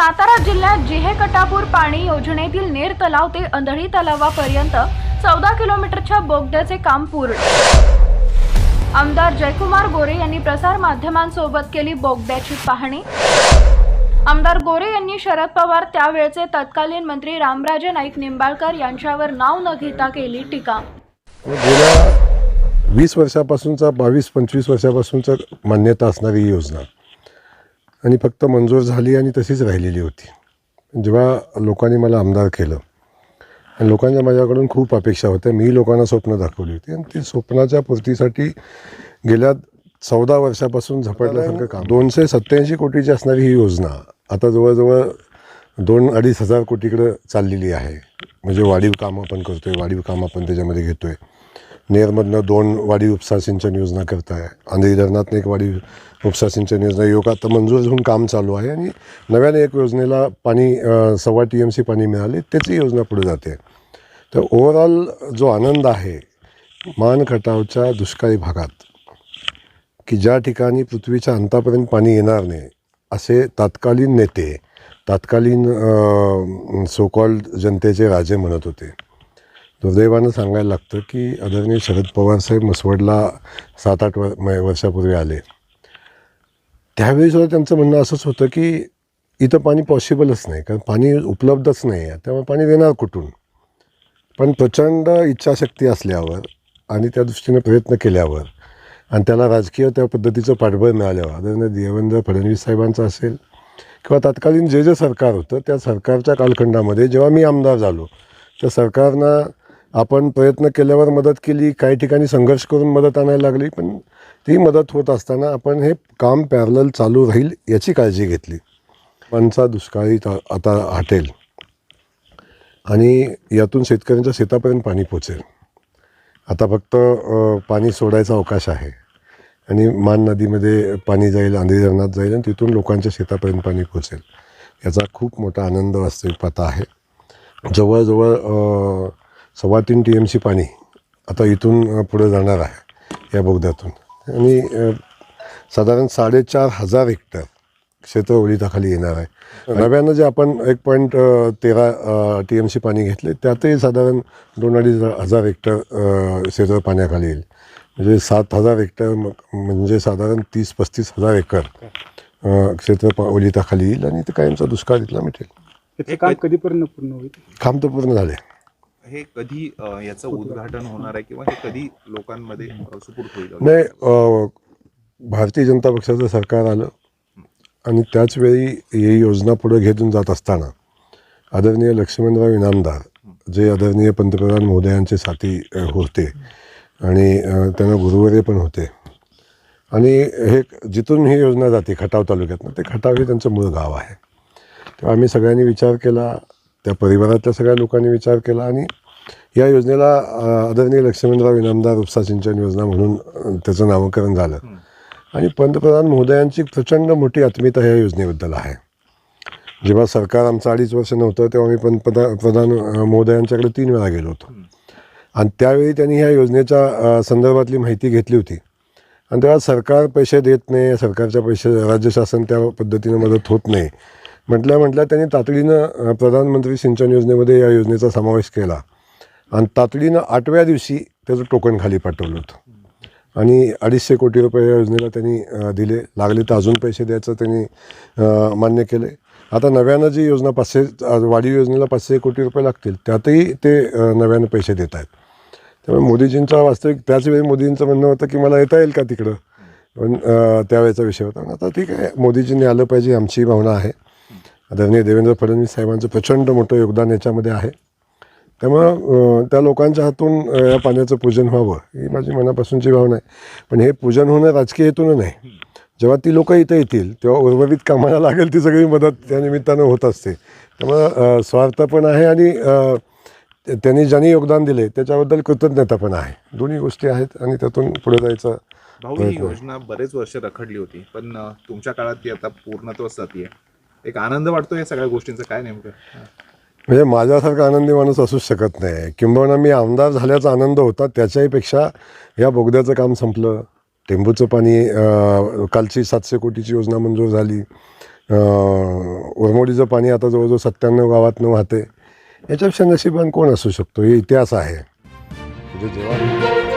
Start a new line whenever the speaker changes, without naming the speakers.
सातारा जिल्ह्यात जिहे कटापूर पाणी योजनेतील नेर तलाव ते अंधळी तलावापर्यंत चौदा किलोमीटरच्या बोगद्याचे काम पूर्ण. आमदार जयकुमार गोरे यांनी प्रसार माध्यमांसोबत केली बोगद्याची पाहणी. आमदार गोरे यांनी शरद पवार त्यावेळचे तत्कालीन मंत्री रामराजे नाईक निंबाळकर यांच्यावर नाव न घेता केली टीका.
गेल्या वीस वर्षापासूनचा बावीस पंचवीस वर्षापासूनचा मान्यता असणारी योजना. आणि फक्त मंजूर झाली आणि तशीच राहिलेली होती. जेव्हा लोकांनी मला आमदार केलं आणि लोकांच्या माझ्याकडून खूप अपेक्षा होत्या. मी लोकांना स्वप्न दाखवली होती. आणि ती स्वप्नाच्या पूर्तीसाठी गेल्या चौदा वर्षापासून झपाटल्यासारखं काम. दोनशे सत्त्याऐंशी कोटीची असणारी ही योजना आता जवळजवळ दोन अडीच हजार कोटीकडं चाललेली आहे. म्हणजे वाढीव कामं आपण आहे वाढीव कामं आपण त्याच्यामध्ये घेतो आहे नेरमधनं दोन वाडी उपसा सिंचन योजना करताय. आंधळी धरणातनं एक वाडी उपसा सिंचन योजना योग आता मंजूर होऊन काम चालू आहे आणि नव्याने एक योजनेला पाणी सव्वा टी एम सी पाणी मिळाले त्याची योजना पुढे जाते. तर ओव्हरऑल जो आनंद आहे मान खटावच्या दुष्काळी भागात की ज्या ठिकाणी पृथ्वीच्या अंतापर्यंत पाणी येणार नाही असे तात्कालीन नेते तात्कालीन सोकॉल्ड जनतेचे राजे म्हणत होते. दुर्दैवानं सांगायला लागतं की आदरणीय शरद पवारसाहेब मसवडला सात आठ वर म- वर्षापूर्वी आले. त्यावेळी सुद्धा त्यांचं म्हणणं असंच होतं की इथं पाणी पॉसिबलच नाही कारण पाणी उपलब्धच नाही आहे. त्यामुळे पाणी देणार कुठून? पण प्रचंड इच्छाशक्ती असल्यावर आणि त्या दृष्टीने प्रयत्न केल्यावर आणि त्याला राजकीय त्या पद्धतीचं पाठबळ मिळाल्यावर आदरणीय देवेंद्र फडणवीस साहेबांचं असेल किंवा तत्कालीन जे जे सरकार होतं त्या सरकारच्या कालखंडामध्ये जेव्हा मी आमदार झालो त्या सरकारनं आपण प्रयत्न केल्यावर मदत केली काही ठिकाणी संघर्ष करून मदत आणायला लागली पण ती मदत होत असताना आपण हे काम पॅरल चालू राहील याची काळजी घेतली. माणसा दुष्काळी आता हटेल आणि यातून शेतकऱ्यांच्या शेतापर्यंत पाणी पोचेल. आता फक्त पाणी सोडायचा अवकाश आहे आणि मान नदीमध्ये पाणी जाईल आंधी धरणात जाईल आणि तिथून लोकांच्या शेतापर्यंत पाणी पोचेल. याचा खूप मोठा आनंद वास्तविक आता आहे. जवळजवळ सव्वा तीन टी एम सी पाणी आता इथून पुढे जाणार आहे या बोगद्यातून. आणि साधारण साडेचार हजार हेक्टर क्षेत्र ओलिताखाली येणार आहे. नव्यानं जे आपण एक पॉईंट तेरा टी एम सी पाणी घेतले त्यातही साधारण दोन अडीच हजार हेक्टर क्षेत्र पाण्याखाली येईल. म्हणजे सात हजार हेक्टर म्हणजे साधारण तीस पस्तीस हजार एकर क्षेत्र पा ओलिताखाली येईल आणि ते कायमचा दुष्काळ तिथला मिटेल.
काम कधीपर्यंत पूर्ण होईल?
काम तर पूर्ण झाले
हे कधी अ, याचं उद्घाटन होणार आहे किंवा हे कधी लोकांमध्ये अ, सुपूर्द होईल?
नाही अ, भारतीय जनता पक्षाचं सरकार आलं आणि त्याचवेळी ही योजना पुढे घेऊन जात असताना आदरणीय लक्ष्मणराव इनामदार जे आदरणीय पंतप्रधान महोदयांचे साथी अ, होते आणि अ, त्यांना गुरुवर्य पण होते. आणि हे जिथून ही योजना जाते खटाव तालुक्यातनं ते खटाव हे त्यांचं मूळ गाव आहे. तेव्हा आम्ही सगळ्यांनी विचार केला त्या परिवारातल्या सगळ्या लोकांनी विचार केला आणि या योजनेला आदरणीय लक्ष्मणराव इनामदार उपसा सिंचन योजना म्हणून त्याचं नामकरण झालं. आणि पंतप्रधान महोदयांची प्रचंड मोठी आत्मीयता ह्या योजनेबद्दल आहे. जेव्हा सरकार आमचं अडीच वर्ष नव्हतं तेव्हा मी पंतप्रधान प्रधान महोदयांच्याकडे तीन वेळा गेलो होतो. आणि त्यावेळी त्यांनी ह्या योजनेच्या संदर्भातली माहिती घेतली होती. आणि तेव्हा सरकार पैसे देत नाही सरकारच्या पैसे राज्य शासन त्या पद्धतीनं मदत होत नाही. म्हटल्या म्हटल्या त्यांनी तातडीनं प्रधानमंत्री सिंचन योजनेमध्ये या योजनेचा समावेश केला. आणि तातडीनं आठव्या दिवशी त्याचं टोकन खाली पाठवलं होतं. आणि अडीचशे कोटी रुपये या योजनेला त्यांनी दिले. लागले तर अजून पैसे द्यायचं त्यांनी मान्य केले. आता नव्यानं जी योजना पाचशे वाढीव योजनेला पाचशे कोटी रुपये लागतील त्यातही ते नव्यानं पैसे देत आहेत. त्यामुळे मोदीजींचा वास्तविक त्याच वेळी मोदींचं म्हणणं होतं की मला येता येईल का तिकडं? पण त्यावेळेचा विषय होता. आता ठीक आहे. मोदीजींनी आलं पाहिजे आमची भावना आहे. आदरणीय देवेंद्र फडणवीस साहेबांचं प्रचंड मोठं योगदान याच्यामध्ये आहे. त्यामुळं त्या लोकांच्या हातून या पाण्याचं पूजन व्हावं ही माझी मनापासूनची भावना आहे. पण हे पूजन होणं राजकीय हेतूनं नाही. जेव्हा ती लोकं इथं येतील तेव्हा उर्वरित कामाला लागेल ती सगळी मदत त्या निमित्तानं होत असते. त्यामुळं स्वार्थ पण आहे आणि त्यांनी ज्यांनी योगदान दिले त्याच्याबद्दल कृतज्ञता पण आहे. दोन्ही गोष्टी आहेत आणि त्यातून पुढे जायचं
भाऊ ही योजना बरेच वर्ष रखडली होती पण तुमच्या काळात ती आता पूर्णत्वच जाते एक आनंद वाटतो या सगळ्या गोष्टींचा काय नेमकं?
म्हणजे माझ्यासारखा आनंदी माणूस असूच शकत नाही. किंबहुना मी आमदार झाल्याचा आनंद होता त्याच्याहीपेक्षा या बोगद्याचं काम संपलं. टेंबूचं पाणी कालची सातशे कोटीची योजना मंजूर झाली. उरमोडीचं पाणी आता जवळजवळ सत्त्याण्णव गावातनं वाहते. याच्यापेक्षा नशिबान कोण असू शकतो? हे इतिहास आहे. म्हणजे जेव्हा